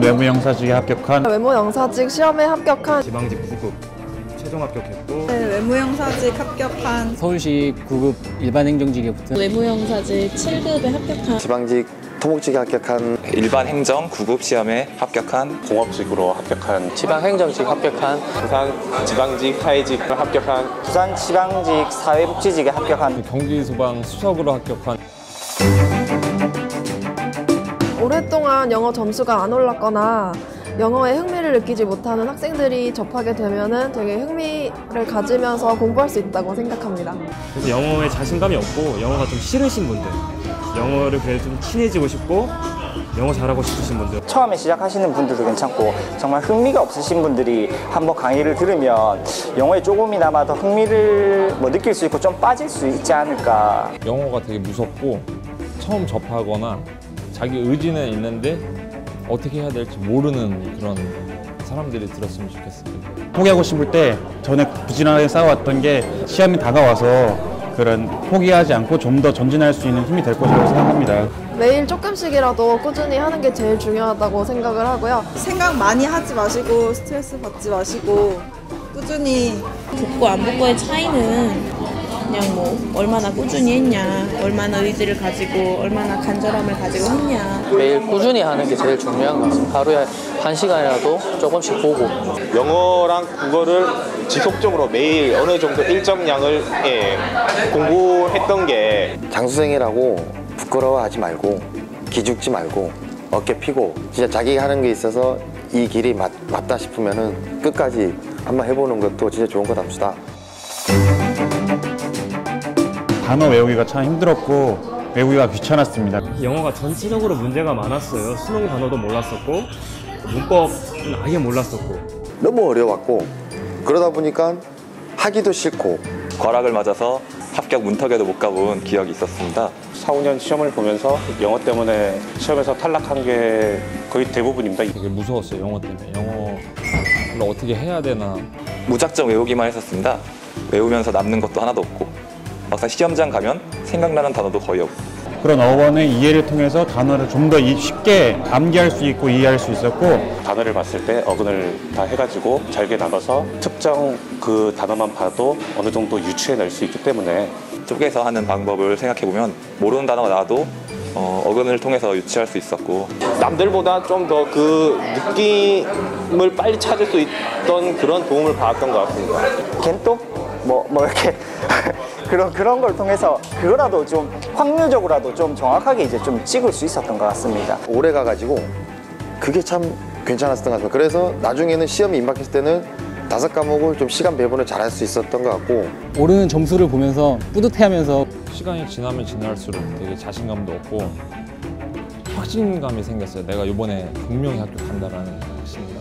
외부 영사직에 합격한 외모 영사직 시험에 합격한 지방직 9급 최종 합격했고 네, 외무영사직 합격한 서울시 9급 일반 행정직에 붙은 외무영사직 7급에 합격한 지방직 토목직에 합격한 일반 행정 9급 시험에 합격한 공업직으로 합격한 지방 행정직 합격한 부산 지방직 사회직을 합격한 부산 지방직 사회복지직에 합격한 경기 소방 수석으로 합격한 오랫동안 영어 점수가 안 올랐거나 영어에 흥미를 느끼지 못하는 학생들이 접하게 되면은 되게 흥미를 가지면서 공부할 수 있다고 생각합니다. 그래서 영어에 자신감이 없고 영어가 좀 싫으신 분들 영어를 그래도 좀 친해지고 싶고 영어 잘하고 싶으신 분들 처음에 시작하시는 분들도 괜찮고 정말 흥미가 없으신 분들이 한번 강의를 들으면 영어에 조금이나마 더 흥미를 뭐 느낄 수 있고 좀 빠질 수 있지 않을까 영어가 되게 무섭고 처음 접하거나 자기 의지는 있는데 어떻게 해야 될지 모르는 그런 사람들이 들었으면 좋겠습니다. 포기하고 싶을 때 전에 부지런하게 쌓아왔던 게 시험이 다가와서 그런 포기하지 않고 좀 더 전진할 수 있는 힘이 될 것이라고 생각합니다. 매일 조금씩이라도 꾸준히 하는 게 제일 중요하다고 생각을 하고요. 생각 많이 하지 마시고 스트레스 받지 마시고 꾸준히 붙고 안 붙고의 차이는 그냥 뭐 얼마나 꾸준히 했냐 얼마나 의지를 가지고 얼마나 간절함을 가지고 했냐 매일 꾸준히 하는 게 제일 중요한 것 같습니다. 하루에 한 시간이라도 조금씩 보고 영어랑 국어를 지속적으로 매일 어느 정도 일정량을 예, 공부했던 게 장수생이라고 부끄러워하지 말고 기죽지 말고 어깨 피고 진짜 자기가 하는 게 있어서 이 길이 맞, 맞다 싶으면 은 끝까지 한번 해보는 것도 진짜 좋은 것 합시다. 단어 외우기가 참 힘들었고 외우기가 귀찮았습니다. 영어가 전체적으로 문제가 많았어요 수능 단어도 몰랐었고 문법은 아예 몰랐었고 너무 어려웠고 그러다 보니까 하기도 싫고 과락을 맞아서 합격 문턱에도 못 가본 기억이 있었습니다. 4, 5년 시험을 보면서 영어 때문에 시험에서 탈락한 게 거의 대부분입니다. 되게 무서웠어요 영어 때문에 영어를 어떻게 해야 되나 무작정 외우기만 했었습니다. 외우면서 남는 것도 하나도 없고 막상 시험장 가면 생각나는 단어도 거의 없고. 그런 어원의 이해를 통해서 단어를 좀 더 쉽게 암기할 수 있고 이해할 수 있었고. 단어를 봤을 때 어근을 다 해가지고 잘게 나눠서 특정 그 단어만 봐도 어느 정도 유추해낼 수 있기 때문에. 쪼개서 하는 방법을 생각해보면 모르는 단어가 나와도 어, 어근을 통해서 유치할 수 있었고. 남들보다 좀 더 그 느낌을 빨리 찾을 수 있던 그런 도움을 받았던 것 같습니다. 겐똑 뭐, 뭐 이렇게 그런 그런 걸 통해서 그거라도 좀 확률적으로라도 좀 정확하게 이제 좀 찍을 수 있었던 것 같습니다. 오래 가가지고 그게 참 괜찮았던 것 같아요. 그래서 나중에는 시험이 임박했을 때는 다섯 과목을 좀 시간 배분을 잘 할 수 있었던 것 같고 오르는 점수를 보면서 뿌듯해하면서 시간이 지나면 지날수록 되게 자신감도 없고 확신감이 생겼어요. 내가 이번에 분명히 합격한다라는 확신감.